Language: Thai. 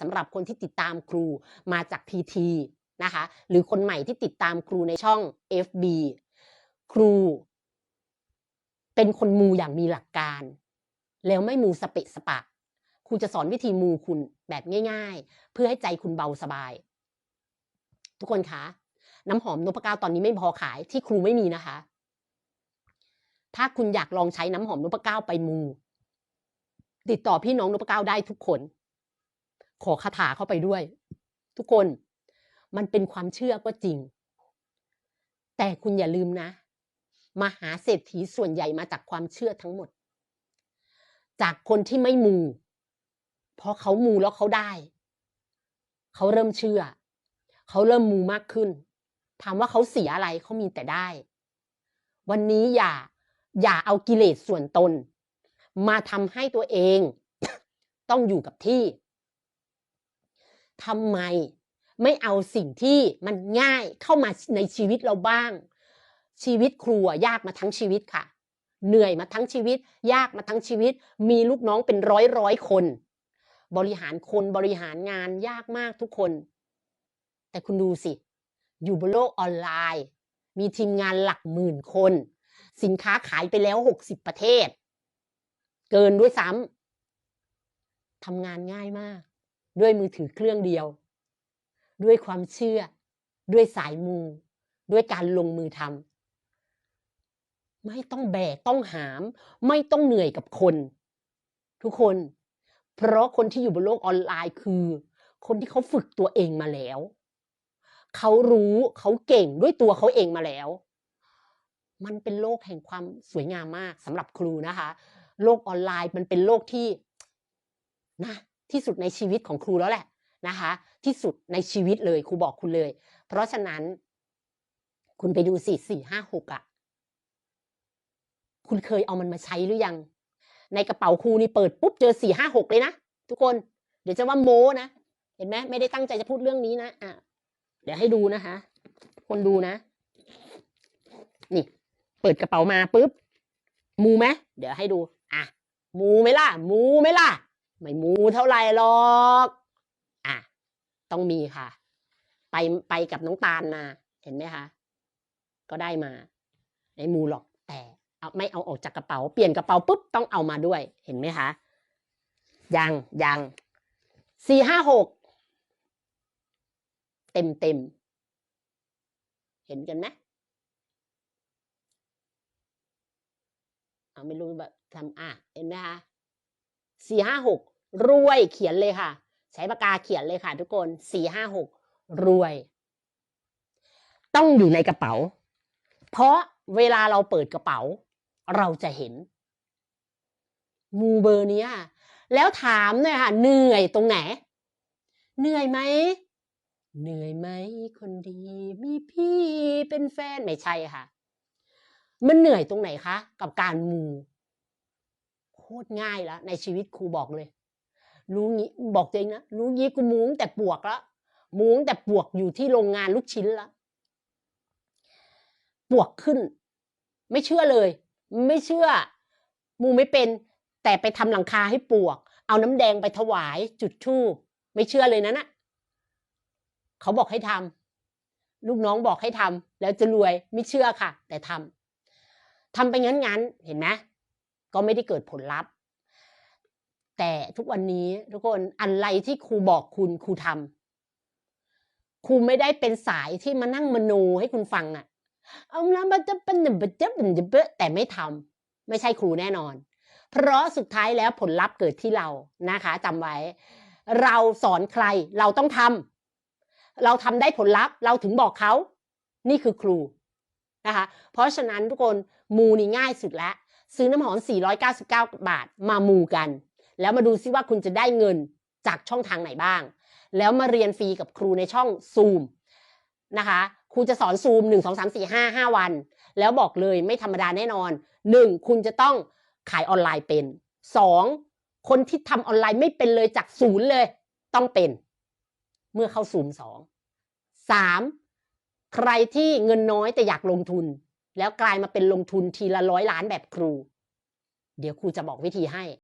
สำหรับคนที่ติดตามครูมาจากพีทีนะคะหรือคนใหม่ที่ติดตามครูในช่อง FB ครู เป็นคนมูอย่างมีหลักการ แล้วไม่มูสเปะสปะ ครูจะสอนวิธีมูคุณแบบง่าย ๆ เพื่อให้ใจคุณเบาสบาย ทุกคนคะ น้ำหอมนพก้าวตอนนี้ไม่พอขายที่ครูไม่มีนะคะ ถ้าคุณอยากลองใช้น้ำหอมนพก้าวไปมู ติดต่อพี่น้องนพก้าวได้ทุกคน ขอคาถาเข้าไปด้วย ทุกคนมันเป็นความเชื่อก็จริง แต่คุณอย่าลืมนะ มหาเศรษฐีส่วนใหญ่มาจากความเชื่อทั้งหมด จากคนที่ไม่มูเพราะเขามูแล้วเขาได้ เขาเริ่มเชื่อ เขาเริ่มมูมากขึ้น ถามว่าเขาเสียอะไรเขามีแต่ได้ วันนี้อย่าอย่าเอากิเลสส่วนตน มาทำให้ตัวเอง ต้องอยู่กับที่ ทำไม ไม่เอาสิ่งที่มันง่ายเข้ามาในชีวิตเราบ้าง ชีวิตครูอะยากมาทั้งชีวิตค่ะ เหนื่อยมาทั้งชีวิต ยากมาทั้งชีวิต มีลูกน้องเป็นร้อยร้อยคน บริหารคนบริหารงานยากมากทุกคน แต่คุณดูสิ อยู่บนโลกออนไลน์ มีทีมงานหลักหมื่นคน สินค้าขายไปแล้ว60ประเทศ เกินด้วยซ้ำทำงานง่ายมาก ด้วยมือถือเครื่องเดียว ด้วยความเชื่อ ด้วยสายมู ด้วยการลงมือทำไม่ต้องแบกต้องหาม ไม่ต้องเหนื่อยกับคน ทุกคน เพราะคนที่อยู่บนโลกออนไลน์คือ คนที่เขาฝึกตัวเองมาแล้ว เขารู้เขาเก่งด้วยตัวเขาเองมาแล้ว มันเป็นโลกแห่งความสวยงามมากสำหรับครูนะคะ โลกออนไลน์มันเป็นโลกที่นะ ที่สุดในชีวิตของครูแล้วแหละนะคะ ที่สุดในชีวิตเลยครูบอกคุณเลย เพราะฉะนั้น คุณไปดูสี่สี่ห้าหกอะ คุณเคยเอามันมาใช้หรือยัง ในกระเป๋าครูนี่เปิดปุ๊บเจอสี่ห้าหกเลยนะทุกคน เดี๋ยวจะว่าโม้นะเห็นไหมไม่ได้ตั้งใจจะพูดเรื่องนี้นะอะเดี๋ยวให้ดูนะคะคนดูนะ นี่ เปิดกระเป๋ามาปุ๊บมูไหมเดี๋ยวให้ดู อะ มูไหมล่ะ มูไหมล่ะ ไม่มูเท่าไหร่หรอกอะต้องมีค่ะ ไปไปกับน้องตาลมา เห็นไหมคะ ก็ได้มาไม่มูหรอกแต่เอาไม่เอาออกจากกระเป๋า เปลี่ยนกระเป๋าปุ๊บต้องเอามาด้วย เห็นไหมคะ ยังยังสี่ห้าหกเต็มเต็มเห็นกันไหมเอาไม่รู้แบบทำอะ เห็นไหมคะสี่ห้าหก รวยเขียนเลยค่ะ ใช้ปากกาเขียนเลยค่ะ ทุกคนสี่ห้าหกรวย ต้องอยู่ในกระเป๋า เพราะเวลาเราเปิดกระเป๋า เราจะเห็นมูเบอร์เนี้ยแล้วถามหน่อยค่ะ เหนื่อยตรงไหน เหนื่อยไหมเหนื่อยไหมคนดี มีพี่เป็นแฟนไม่ใช่ค่ะ มันเหนื่อยตรงไหนคะ กับการมูโคตรง่ายแล้วในชีวิตครูบอกเลย รู้งี้บอกตัวเองนะรู้งี้กูมูตั้งแต่ปวกแล้วมูตั้งแต่ปวกอยู่ที่โรงงานลูกชิ้นล้วปวกขึ้น ไม่เชื่อเลย ไม่เชื่อ มูไม่เป็น แต่ไปทำหลังคาให้ปวก เอาน้ำแดงไปถวายจุดธูปไม่เชื่อเลยนะน่ะเขาบอกให้ทำลูกน้องบอกให้ทำแล้วจะรวยไม่เชื่อค่ะ แต่ทำทำไปงั้นงั้นเห็นไหมก็ไม่ได้เกิดผลลัพธ์ แต่ทุกวันนี้ทุกคนอะไรที่ครูบอกคุณครูทำครูไม่ได้เป็นสายที่มานั่งมโนให้คุณฟังอะเอาล้วมันจะเป็นแบบจะเป็นแบบแต่ไม่ทำไม่ใช่ครูแน่นอน เพราะสุดท้ายแล้วผลลัพธ์เกิดที่เรานะคะจำไว้ เราสอนใครเราต้องทำเราทำได้ผลลัพธ์ เราถึงบอกเขา นี่คือครูนะคะ เพราะฉะนั้นทุกคนมูนี่ง่ายสุดแล้วซื้อน้ำหอม 499 บาท มามูกัน แล้วมาดูซิว่าคุณจะได้เงินจากช่องทางไหนบ้าง แล้วมาเรียนฟรีกับครูในช่องซูมนะคะครูจะสอนซูม 1 2 3 4 5 5 วัน แล้วบอกเลยไม่ธรรมดาแน่นอน 1. คุณจะต้องขายออนไลน์เป็น 2. คนที่ทำออนไลน์ไม่เป็นเลยจากศูนย์เลย ต้องเป็น เมื่อเข้าซูมสองสามใครที่เงินน้อยแต่อยากลงทุน แล้วกลายมาเป็นลงทุนทีละร้อยล้านแบบครู เดี๋ยวครูจะบอกวิธีให้